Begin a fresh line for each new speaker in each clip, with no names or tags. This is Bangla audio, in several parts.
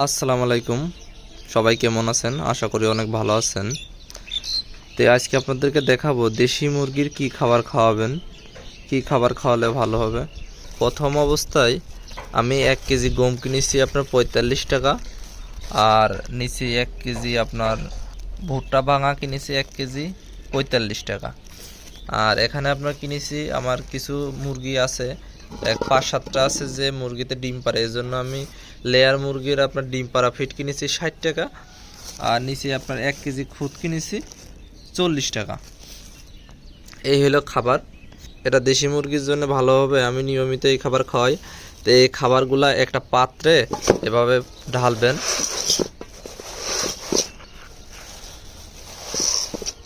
আসসালামু আলাইকুম। সবাই কেমন আছেন? আশা করি অনেক ভালো আছেন। তো আজকে আপনাদেরকে দেখাবো দেশি মুরগির কি খাবার খাওয়াবেন, কি খাবার খাওয়ালে ভালো হবে। প্রথম অবস্থায় আমি এক কেজি গম কিনেছি আপনার পঁয়তাল্লিশ টাকা, আর নিচে এক কেজি আপনার ভুট্টা ভাঙা কিনেছি এক কেজি পঁয়তাল্লিশ টাকা। আর এখানে আপনার কিনেছি, আমার কিছু মুরগি আছে এক পাঁচ সাতটা আছে যে মুরগিতে ডিম পারে এই জন্য আমি লেয়ার মুরগির আপনার ডিম পাড়া ফিট কিনেছি ষাট টাকা, আর নিচে আপনার এক কেজি খুদ কিনেছি চল্লিশ টাকা। এই হলো খাবার। এটা দেশি মুরগির জন্য ভালো হবে, আমি নিয়মিত এই খাবার খাওয়াই। তো এই খাবারগুলা একটা পাত্রে এভাবে ঢালবেন।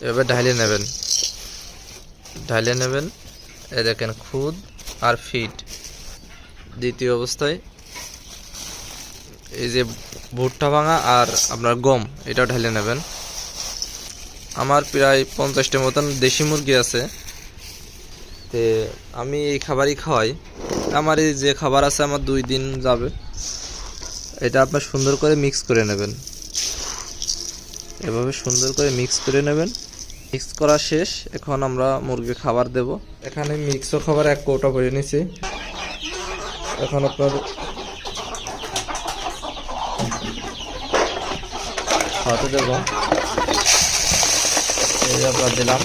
এভাবে ঢালে নেবেন। ঢালে নেবেন। এ দেখেন খুদ। আর ফিট দ্বিতীয় অবস্থায় এই যে ভুট্টা ভাঙা আর আপনার গম এটাও ঢেলে নেবেন। আমার প্রায় পঞ্চাশটার মতন দেশি মুরগি আছে। তে আমি এই খাবারই খাওয়াই। আমার এই যে খাবার আছে, আমার দুই দিন যাবে। এটা আপনার সুন্দর করে মিক্স করে নেবেন। এভাবে সুন্দর করে মিক্স করে নেবেন। মিক্স করা শেষ। এখন আমরা মুরগির খাবার দেব। এখানে মিক্সও খাবার, এক কৌটা ভরে নিছি। এখন আপনার খাওয়াতে দেবো। এই আপনার দিলাম।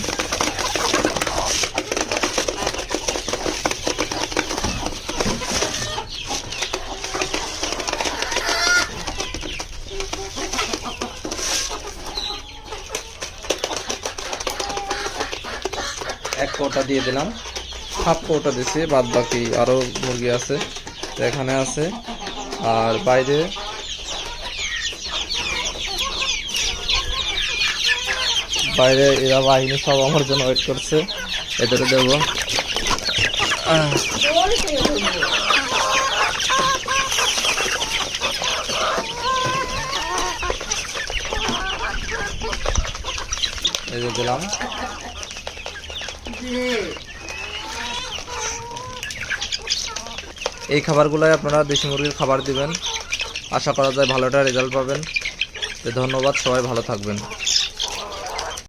এক কৌটা দিয়ে দিলাম। হাফ কৌটা দিছি বাদ বাকি আরও মুরগি আছে এখানে আছে। আর বাইরে বাইরে এরা বাহিনী সব আমার জন্য ওয়েট করছে এদেরকে দেবো। এই যে দিলাম। এই খাবারগুলোই আপনারা দেশি মুরগির খাবার দিবেন। আশা করা যায় ভালোটা রেজাল্ট পাবেন। ধন্যবাদ, সবাই ভালো থাকবেন।